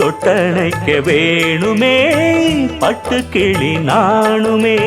தொட்டணைக்க வேணுமே பட்டு கிளி நானுமே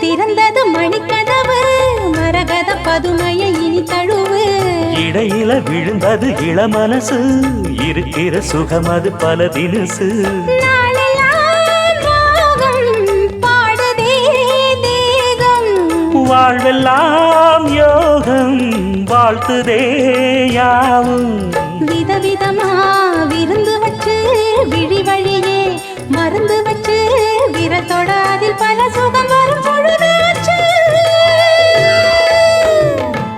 திறந்தது மணிக்கதவு மரகத பதுமைய இனி தழுவு. இடையில விழுந்தது இளமனசு இருக்கிற சுகம் அது பல தினசு. வாழ்வெல்லாம் யோகம் வாழ்த்துதே யாவும். விதவிதமா விருந்து வச்சு விழி வழியே மருந்து வச்சு விரத்தோட அதில் பல சுகம்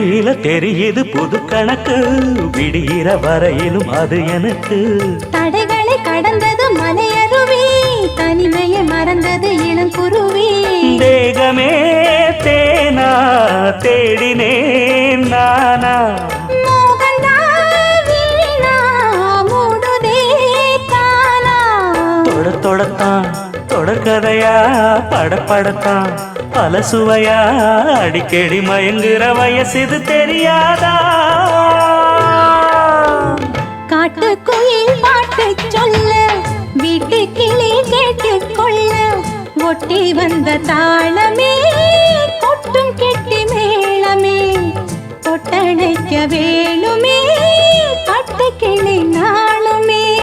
விழியில தெரியுது புது கணக்கு. விடியிற வரையிலும் அது எனக்கு. தடைகளை கடந்தது மலையருவி தனிமையை மறந்தது இளங்குருவி. தேகமே தேனா தேடினேன் நானா. தொட தொடத்தான் தொடர்கதையா படப்படத்தான். பல சுவையா அடிக்கடி மயங்குற வயசு தெரியாதா? காட்டு குயில் பாட்டு சொல்ல வீட்டு கிளி கேட்டு கொள்ள ஒட்டி வந்த தாளமே கொட்டும் கெட்டி மேளமே தொட்டணைக்க வேணுமே